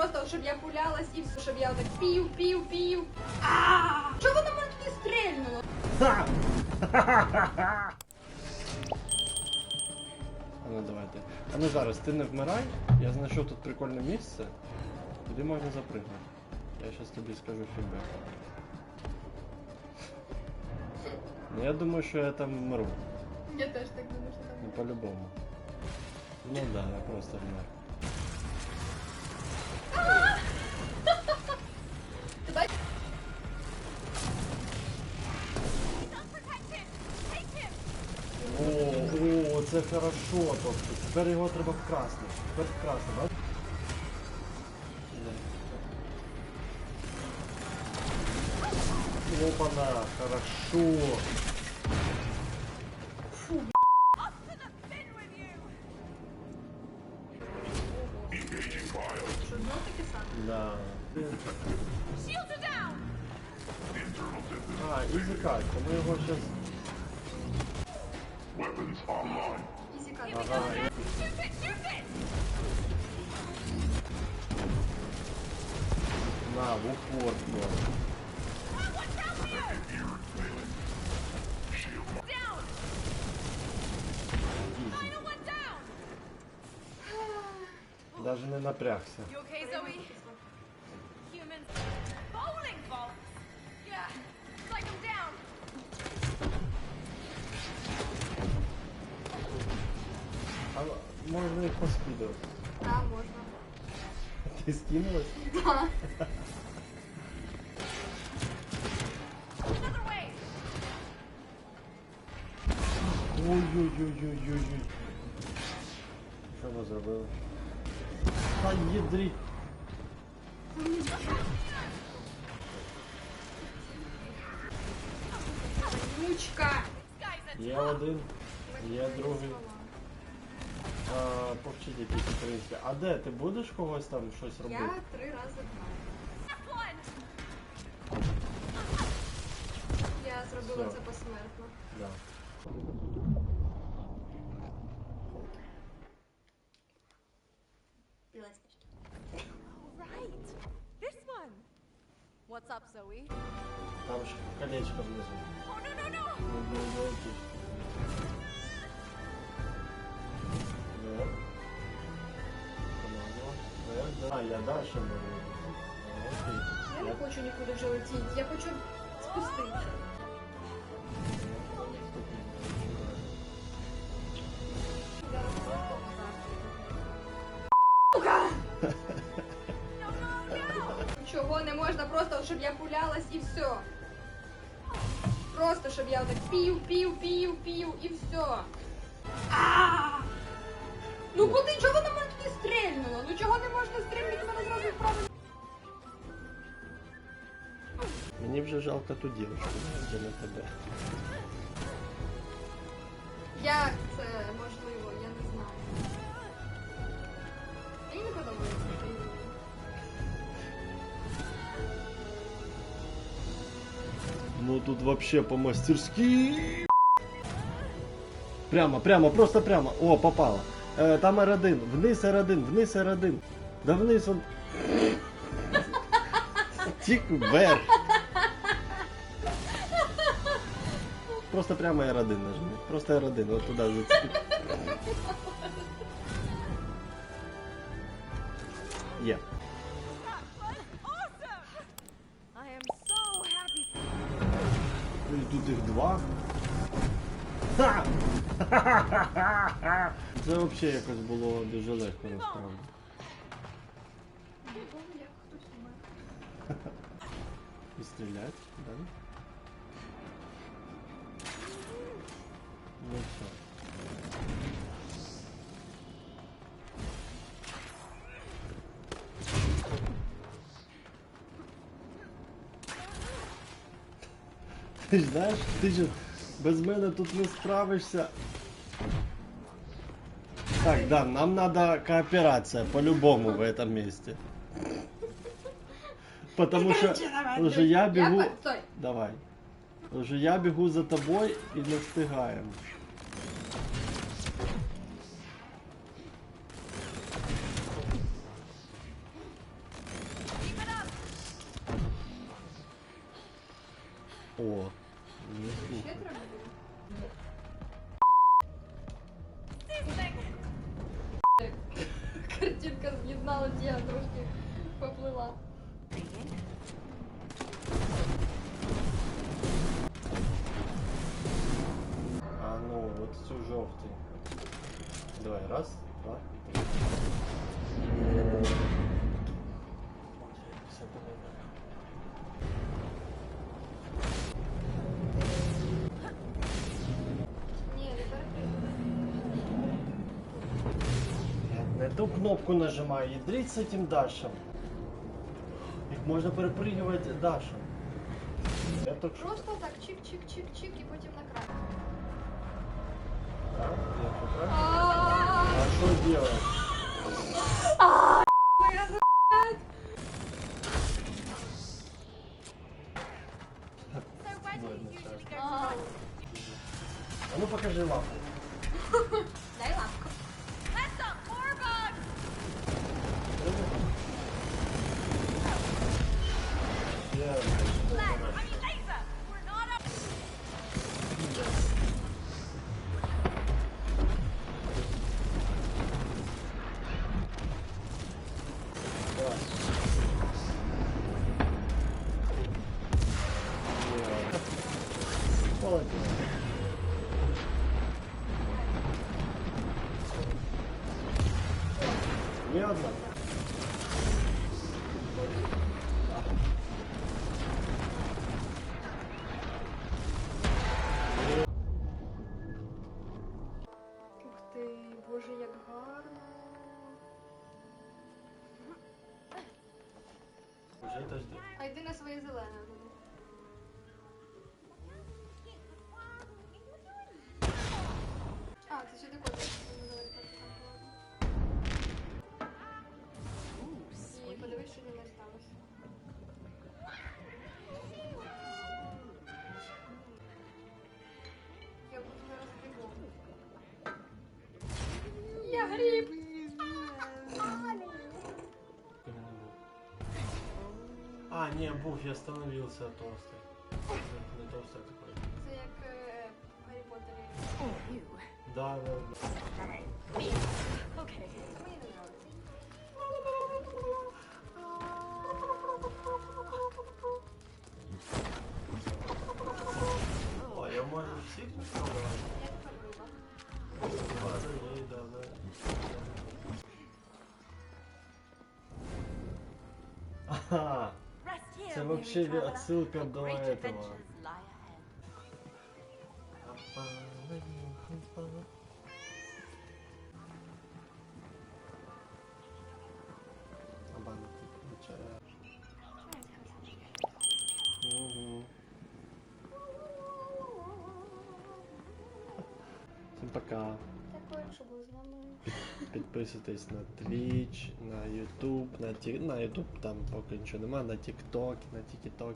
просто, щоб я пулялась і все, щоб я так пів, пів, пів. А! Чого воно мене туди стрельнуло? Ха! А ну давайте. А ну зараз ти не вмирай. Я знайшов тут прикольне місце. Туди можна запригнути. Я щас тобі скажу фідбек. Ну я думаю, що я там вмру. Я теж так думаю, що Ну там. по-любому. Ну да, я просто вмер. Хорошо, тобто. Тепер його треба вкрасти. Тепер вкрасти, бачиш? Опана, хорошо. Що знов таке саме? Да. А, ізі кайт, ми його зараз... Ізі кат. Ага, я- на, в упор, блядь. Ізі. Даже не напрягся. You okay, Zoe? Humans. Bowling А можна їх поспідувати. Так, можна. Ти скинулась? Так. Another way! Ой-ой-ой-ой-ой-ой. Що ми зробили? Та їдрі. Ручка. Guys, are Є один, є другий. А, повчіть якісь українські. А де? Ти будеш когось там щось Я робити? три рази грала. Last one! Я зробила Все. це посмертно. Да. Білеснички. Right! This one! What's up, Zoe? Там ж колечко внизу. Oh, no, no, no! Не бойтесь. Вверх. дальше можу. А, Окей. Я не хочу нікуди вже летіти, я хочу спуститися. Зараз просто назад. Чого не можна просто, щоб я пулялась і все. Просто, щоб я отак пів, пів, пів, пів і все. А! Ну куди, Мені вже жалко ту дівчинку, де на тебе. Як це можливо, я не знаю. Мені не подобається. цей рівень. Ну тут вообще по-мастерски. Прямо, прямо, просто прямо. О, попало. Е, там R1, вниз R1, вниз R1. Да вниз он. Тік вверх. Просто прямо R1 нажми. Просто R1, вот туда зацепи. Є. Тут їх два. Це взагалі якось було дуже легко насправді. І стрілять, да? Ты ж знаєш, ти ж без меня тут не справишься. Так, да, нам надо кооперация по-любому в этом месте. Потому что уже я бегу... Давай. Уже я бегу за тобой и не встигаем. О, Картинка не знала, где я дружки поплыла. А ну, вот все желтенько. Давай, раз, два, три. Ту кнопку нажимаю, ядрить с этим дашем. Их можно перепрыгивать дашем. Я что... Просто так чик-чик-чик-чик і потім на край. Я? А, А что делать? так. А? А ну покажи лапу. Дай Не одна. Ух ти, боже, як гарно. Уже это. А йди на своє зелене. А, не, бух, я остановился толстый. Не толстый, а такой. Це як е, в Гаррі Поттері. Да, да, да. Okay. Це мені не нравиться. О, я можу всіх тут пробувати. Я тепер риба. Ладно, ей, давай. Ага, Weary вообще отсылка до этого. Всім пока. Дякую, що були з нами. Підписуйтесь на Twitch, на YouTube, на, ті... на YouTube там поки нічого нема, на TikTok, на TikTok.